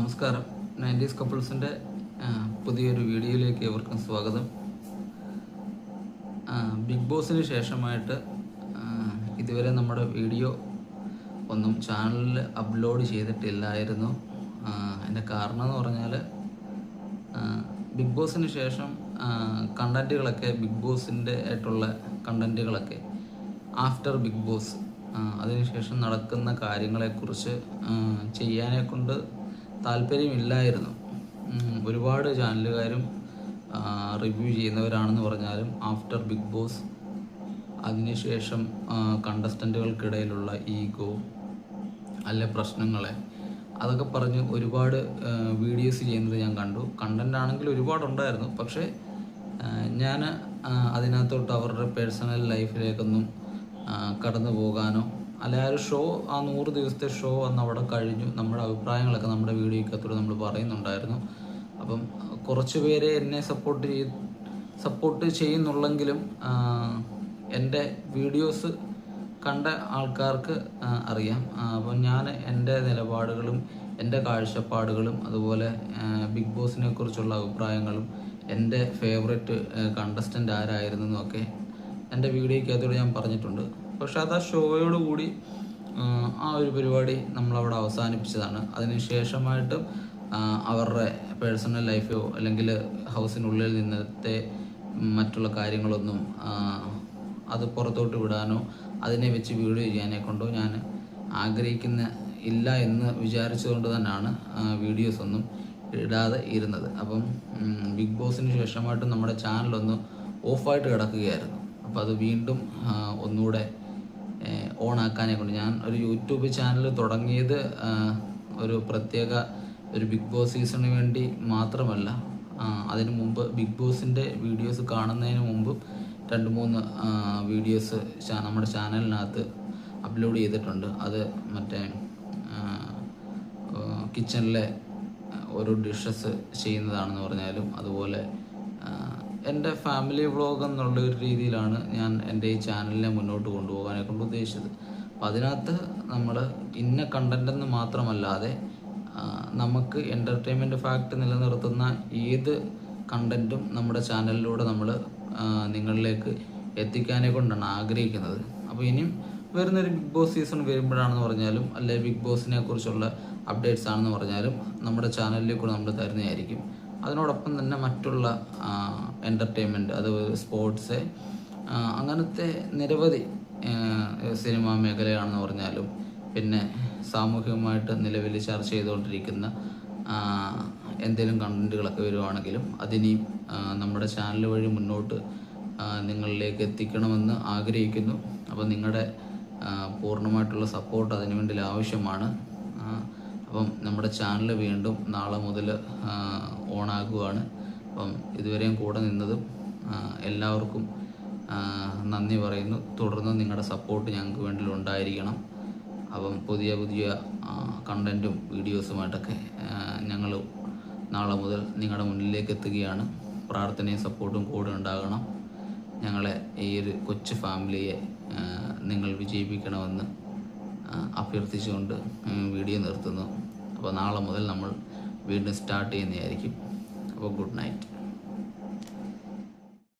നമസ്കാരം. നയന്റീസ് കപ്പിൾസിന്റെ പുതിയൊരു വീഡിയോയിലേക്ക് ഏവർക്കും സ്വാഗതം. ബിഗ് ബോസിന് ശേഷമായിട്ട് ഇതുവരെ നമ്മുടെ വീഡിയോ ഒന്നും ചാനലിൽ അപ്ലോഡ് ചെയ്തിട്ടില്ലായിരുന്നു. അതിന്റെ കാരണം എന്ന് പറഞ്ഞാൽ ബിഗ് ബോസിന് ശേഷം കണ്ടന്റുകളൊക്കെ ബിഗ് ബോസിന്റെ ആയിട്ടുള്ള കണ്ടന്റുകളൊക്കെ ആഫ്റ്റർ ബിഗ് ബോസ് അതിനുശേഷം നടക്കുന്ന കാര്യങ്ങളെക്കുറിച്ച് ചെയ്യാനെക്കൊണ്ട് ചെയ്യാനെ കൊണ്ട് താല്പര്യമില്ലായിരുന്നു. ഒരുപാട് ചാനലുകാരും റിവ്യൂ ചെയ്യുന്നവരാണെന്ന് പറഞ്ഞാലും ആഫ്റ്റർ ബിഗ് ബോസ് അതിനുശേഷം കണ്ടസ്റ്റന്റുകൾക്കിടയിലുള്ള ഈഗോ അല്ലെ പ്രശ്നങ്ങളെ അതൊക്കെ പറഞ്ഞ് ഒരുപാട് വീഡിയോസ് ചെയ്യുന്നത് ഞാൻ കണ്ടു. കണ്ടന്റ് ആണെങ്കിൽ ഒരുപാടുണ്ടായിരുന്നു. പക്ഷേ ഞാൻ അതിനകത്തോട്ട് അവരുടെ പേഴ്സണൽ ലൈഫിലേക്കൊന്നും കടന്നു പോകാനോ അല്ലെ ഷോ ആ നൂറ് ദിവസത്തെ ഷോ അന്ന് അവിടെ കഴിഞ്ഞു. നമ്മുടെ അഭിപ്രായങ്ങളൊക്കെ നമ്മുടെ വീഡിയോക്കകത്തൂടെ നമ്മൾ പറയുന്നുണ്ടായിരുന്നു. അപ്പം കുറച്ച് പേര് എന്നെ സപ്പോർട്ട് ചെയ്ത് സപ്പോർട്ട് ചെയ്യുന്നുള്ളെങ്കിലും എന്റെ വീഡിയോസ് കണ്ട ആൾക്കാർക്ക് അറിയാം. അപ്പം ഞാൻ എന്റെ നിലപാടുകളും എന്റെ കാഴ്ചപ്പാടുകളും അതുപോലെ ബിഗ് ബോസിനെ കുറിച്ചുള്ള അഭിപ്രായങ്ങളും എന്റെ ഫേവററ്റ് കണ്ടസ്റ്റന്റ് ആരായിരുന്നു എന്നൊക്കെ എന്റെ വീഡിയോയ്ക്കകത്തോട് ഞാൻ പറഞ്ഞിട്ടുണ്ട്. പക്ഷെ അത് ആ ഷോയോട് കൂടി ആ, ഒരു പരിപാടി നമ്മളവിടെ അവസാനിപ്പിച്ചതാണ്. അതിനുശേഷമായിട്ട് അവരുടെ പേഴ്സണൽ ലൈഫോ അല്ലെങ്കിൽ ഹൗസിനുള്ളിൽ നിന്നത്തെ മറ്റുള്ള കാര്യങ്ങളൊന്നും അത് പുറത്തോട്ട് വിടാനോ അതിനെ വെച്ച് വീഡിയോ ചെയ്യാനെ കൊണ്ടോ ഞാൻ ആഗ്രഹിക്കുന്ന ഇല്ല എന്ന് വിചാരിച്ചുകൊണ്ട് തന്നെയാണ് വീഡിയോസ് ഒന്നും ഇടാതെ ഇരുന്നത്. അപ്പം ബിഗ് ബോസിന് ശേഷമായിട്ട് നമ്മുടെ ചാനലൊന്ന് ഓഫായിട്ട് കിടക്കുകയായിരുന്നു. അപ്പോൾ അത് വീണ്ടും ഒന്നുകൂടെ ഓൺ ആക്കാനെ കൊണ്ട് ഞാൻ ഒരു യൂട്യൂബ് ചാനൽ തുടങ്ങിയത് ഒരു പ്രത്യേക ഒരു ബിഗ് ബോസ് സീസണിന് വേണ്ടി മാത്രമല്ല അതിനു മുമ്പ് ബിഗ് ബോസിന്റെ വീഡിയോസ് കാണുന്നതിന് മുമ്പ് രണ്ട് മൂന്ന് വീഡിയോസ് നമ്മുടെ ചാനലിനകത്ത് അപ്ലോഡ് ചെയ്തിട്ടുണ്ട്. അത് മറ്റേ കിച്ചണിലെ ഓരോ ഡിഷസ് ചെയ്യുന്നതാണെന്ന് പറഞ്ഞാലും അതുപോലെ എന്റെ ഫാമിലി വ്ളോഗ് എന്നുള്ള ഒരു രീതിയിലാണ് ഞാൻ എന്റെ ഈ ചാനലിനെ മുന്നോട്ട് കൊണ്ടുപോകാനെ കൊണ്ട് ഉദ്ദേശിച്ചത്. അപ്പം അതിനകത്ത് നമ്മൾ ഇന്ന കണ്ടന്റ് എന്ന് മാത്രമല്ലാതെ നമുക്ക് എന്റർടൈൻമെന്റ് ഫാക്ട് നിലനിർത്തുന്ന ഏത് കണ്ടന്റും നമ്മുടെ ചാനലിലൂടെ നമ്മൾ നിങ്ങളിലേക്ക് എത്തിക്കാനെ കൊണ്ടാണ് ആഗ്രഹിക്കുന്നത്. അപ്പോൾ ഇനിയും വരുന്നൊരു ബിഗ് ബോസ് സീസൺ വരുമ്പോഴാണെന്ന് പറഞ്ഞാലും അല്ലെങ്കിൽ ബിഗ് ബോസിനെ കുറിച്ചുള്ള അപ്ഡേറ്റ്സ് ആണെന്ന് പറഞ്ഞാലും നമ്മുടെ ചാനലിൽ കൂടെ നമ്മൾ തരുന്നതായിരിക്കും. അതിനോടൊപ്പം തന്നെ മറ്റുള്ള എന്റർടൈൻമെന്റ് അത് സ്പോർട്സ് അങ്ങനത്തെ നിരവധി സിനിമാ മേഖലയാണെന്ന് പറഞ്ഞാലും പിന്നെ സാമൂഹികമായിട്ട് നിലവിൽ ചർച്ച ചെയ്തുകൊണ്ടിരിക്കുന്ന എന്തെങ്കിലും കണ്ടന്റുകളൊക്കെ വരുവാണെങ്കിലും അതിനെയും നമ്മുടെ ചാനൽ വഴി മുന്നോട്ട് നിങ്ങളിലേക്ക് എത്തിക്കണമെന്ന് ആഗ്രഹിക്കുന്നു. അപ്പോൾ നിങ്ങളുടെ പൂർണമായിട്ടുള്ള സപ്പോർട്ട് അതിനുവേണ്ടി ആവശ്യമാണ്. അപ്പം നമ്മുടെ ചാനൽ വീണ്ടും നാളെ മുതൽ ഓണാകുവാണ്. അപ്പം ഇതുവരെയും കൂടെ നിന്നതും എല്ലാവർക്കും നന്ദി പറയുന്നു. തുടർന്ന് നിങ്ങളുടെ സപ്പോർട്ട് ഞങ്ങൾക്ക് വേണ്ടി ഉണ്ടായിരിക്കണം. അപ്പം പുതിയ പുതിയ കണ്ടന്റും വീഡിയോസുമായിട്ടൊക്കെ ഞങ്ങൾ നാളെ മുതൽ നിങ്ങളുടെ മുന്നിലേക്ക് എത്തുകയാണ്. പ്രാർത്ഥനയും സപ്പോർട്ടും കൂടെ ഉണ്ടാകണം. ഞങ്ങളെ ഈ ഒരു കൊച്ചു ഫാമിലിയെ നിങ്ങൾ വിജയിപ്പിക്കണമെന്ന് അഭ്യർത്ഥിച്ചുകൊണ്ട് വീഡിയോ നിർത്തുന്നു. അപ്പോൾ നാളെ മുതൽ നമ്മൾ വീണ്ടും സ്റ്റാർട്ട് ചെയ്യുന്നതായിരിക്കും. അപ്പോൾ ഗുഡ് നൈറ്റ്.